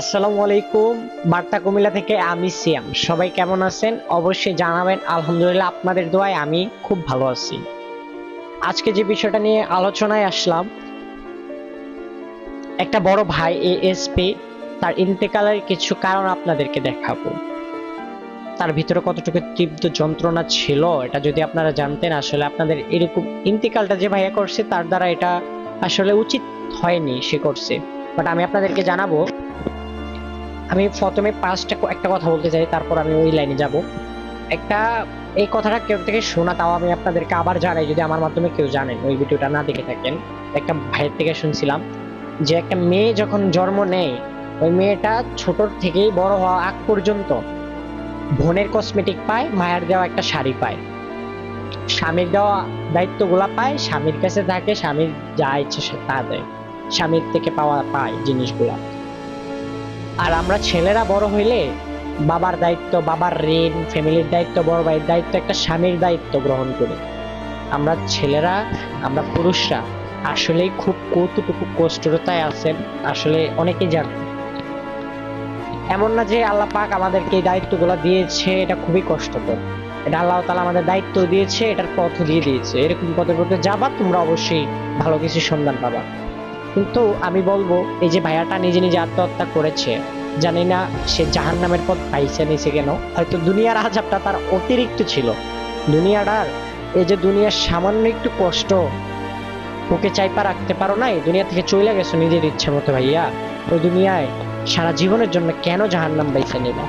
আসসালামু আলাইকুম। বার্তা কুমিল্লা থেকে আমি সিয়াম। সবাই কেমন আছেন? অবশ্যই জানাবেন। আলহামদুলিল্লাহ আপনাদের দোয়ায় আমি খুব ভালো আছি। আজকে যে বিষয়টা নিয়ে আলোচনায় আসলাম, একটা বড় ভাই এএসপি তার ইন্তেকালের কিছু কারণ আপনাদেরকে দেখাবো। তার ভিতরে কতটুকু তীব্র যন্ত্রণা ছিল, এটা যদি আপনারা জানতেন, আসলে আপনাদের এরকম ইন্তেকালটা যে ভাইয়া করছে, তার দ্বারা এটা আসলে উচিত হয়নি সে করছে। বাট আমি আপনাদেরকে জানাব আমি প্রথমে পাঁচটা একটা কথা বলতে চাই, তারপর আমি ওই লাইনে যাব। একটা, এই কথাটা কেউ থেকে শোনা, তাও আমি আপনাদেরকে আবার জানাই, যদি আমার মাধ্যমে কেউ জানেন, ওই ভিডিওটা না দেখে থাকেন। একটা ভাইয়ের থেকে শুনছিলাম যে একটা মেয়ে যখন জন্ম নেয়, ওই মেয়েটা ছোট থেকেই বড় হওয়া আগ পর্যন্ত বোনের কসমেটিক পায়, মায়ের দেওয়া একটা শাড়ি পায়। স্বামীর দেওয়া দায়িত্বগুলা পায়, স্বামীর কাছে থাকে, স্বামীর যা ইচ্ছে সে তা দেয়। স্বামীর থেকে পাওয়া পায় জিনিসগুলা। আর আমরা ছেলেরা বড় হইলে বাবার দায়িত্ব, বাবার ঋণ, ফ্যামিলির দায়িত্ব, বড় ভাইয়ের দায়িত্ব, একটা স্বামীর দায়িত্ব গ্রহণ করি। আমরা ছেলেরা, আমরা পুরুষরা আসলেই খুব কতটুকু কষ্টরতায় আছেন, আসলে অনেকেই জানেন। এমন না যে আল্লাহ পাক আমাদেরকে এই দায়িত্বগুলো দিয়েছে, এটা খুবই কষ্টকর। এটা আল্লাহ তালা আমাদের দায়িত্ব দিয়েছে, এটার পথ দিয়ে দিয়েছে। এরকম পথে পথে যাবা, তোমরা অবশ্যই ভালো কিছু সন্ধান পাবা। কিন্তু আমি বলব, এই যে ভাইয়াটা নিজে নিজে আত্মহত্যা করেছে জানি না সে জাহান নামের পথ পাইছে নিছে কেন। হয়তো দুনিয়ার আজাবটা তার অতিরিক্ত ছিল। দুনিয়াটার এই যে দুনিয়ার সামান্য একটু কষ্ট ওকে চাইপা রাখতে পারো না এই দুনিয়া থেকে চলে গেছো নিজের ইচ্ছে মতো ভাইয়া। ওই দুনিয়ায় সারা জীবনের জন্য কেন জাহান নাম বাইছে নিবা?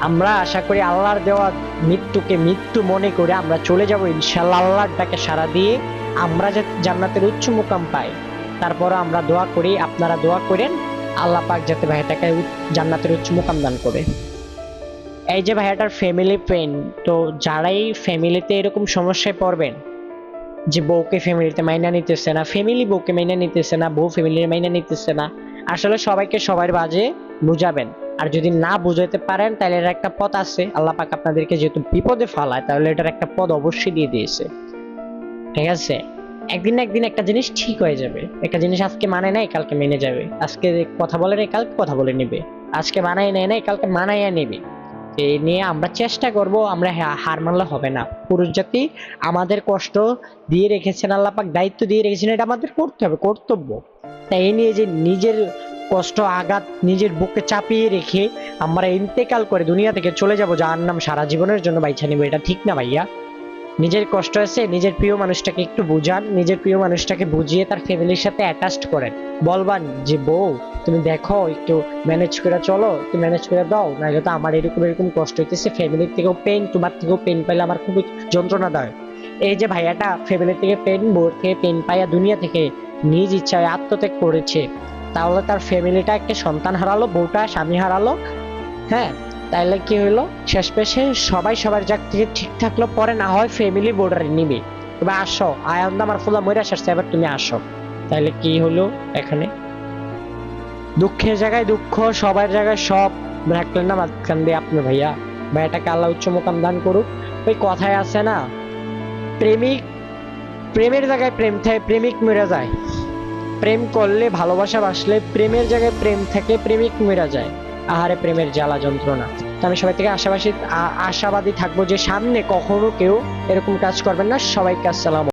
আমরা আশা করি আল্লাহর দেওয়া মৃত্যুকে মৃত্যু মনে করে আমরা চলে যাব ইনশাল্লাহ আল্লাহর ডাকে সারা দিয়ে আমরা যে জান্নাতের উচ্চ মুকাম পাই তারপর আমরা দোয়া করি, আপনারা দোয়া করেন আল্লাহ পাক যাতে ভাইয়াটাকে জান্নাতের উচ্চ মুকাম দান করে। এই যে ভাইয়াটার ফ্যামিলি পেন তো যারাই ফ্যামিলিতে এরকম সমস্যায় পড়বেন, যে বউকে ফ্যামিলিতে মাইনা নিতেছে না ফ্যামিলি বউকে মাইনা নিতেছে না, বউ ফ্যামিলির মাইনা নিতেছে না, আসলে সবাইকে সবার বাজে বুঝাবেন। আর যদি না বুঝাতে পারেন, তাহলে এর একটা পথ আছে। আল্লাহ পাক আপনাদেরকে যেহেতু বিপদে ফালায়, তাহলে এটার একটা পথ অবশ্যই দিয়ে দিয়েছে। ঠিক আছে? একদিন না একদিন একটা জিনিস ঠিক হয়ে যাবে। একটা জিনিস আজকে মানে নাই কালকে মেনে যাবে। আজকে কথা বলে নাই কালকে কথা বলে নেবে। আজকে মানায় নেয় নাই কালকে মানাইয়া নেবে। এই নিয়ে আমরা চেষ্টা করব, আমরা হার মানলে হবে না। পুরুষ জাতি আমাদের কষ্ট দিয়ে রেখেছেন, আল্লাহ পাক দায়িত্ব দিয়ে রেখেছেন, এটা আমাদের করতে হবে, কর্তব্য। তাই এই নিয়ে যে নিজের কষ্ট, আঘাত নিজের বুকে চাপিয়ে রেখে আমরা ইন্তেকাল করে দুনিয়া থেকে চলে যাব যার নাম সারা জীবনের জন্য বাইছা নিব, এটা ঠিক না ভাইয়া? নিজের কষ্ট আছে, নিজের প্রিয় মানুষটাকে একটু বুঝান, নিজের প্রিয় মানুষটাকে বুঝিয়ে তার ফ্যামিলির সাথে অ্যাটাচড করেন। বলবান যে, বউ, তুমি দেখো, একটু ম্যানেজ করে চলো, একটু ম্যানেজ করে দাও, নাহলে তো আমার এরকম এরকম কষ্ট হইতেছে ফ্যামিলির থেকেও পেন তোমার থেকেও পেন পাইলে আমার খুবই যন্ত্রণা দেয় এই যে ভাইয়াটা ফ্যামিলি থেকে পেন বোর থেকে পেন পাইয়া দুনিয়া থেকে নিজ ইচ্ছায় আত্মত্যাগ করেছে, তাহলে তার ফ্যামিলিটা একটা সন্তান হারালো, বউটা স্বামী হারালো হ্যাঁ? তাইলে কি হইল? শেষ পেশে সবাই সবার জায়গা থেকে ঠিক থাকল, পরে না হয় ফ্যামিলি বোর্ডারে নিবে। তবে আসো আয়ান্দা আমার ফুলা মরে আসছে, এবার তুমি আসো। তাইলে কি হলো এখানে? দুঃখের জায়গায় দুঃখ, সবার জায়গায় সব। রাখলেন না, মাঝখান দিয়ে আপনি ভাইয়া। ভাইয়াটাকে আল্লাহ উচ্চ মোকাম দান করুক। ওই কথায় আছে না, প্রেমিক, প্রেমের জায়গায় প্রেম থাকে, প্রেমিক মরে যায়। প্রেম করলে, ভালোবাসা বাসলে প্রেমের জায়গায় প্রেম থাকে, প্রেমিক মেরা যায়। আহারে প্রেমের জ্বালা যন্ত্রণা। তো আমি সবাই থেকে আশাবাসী আশাবাদী থাকব যে সামনে কখনো কেউ এরকম কাজ করবেন না। সবাইকে আসসালাম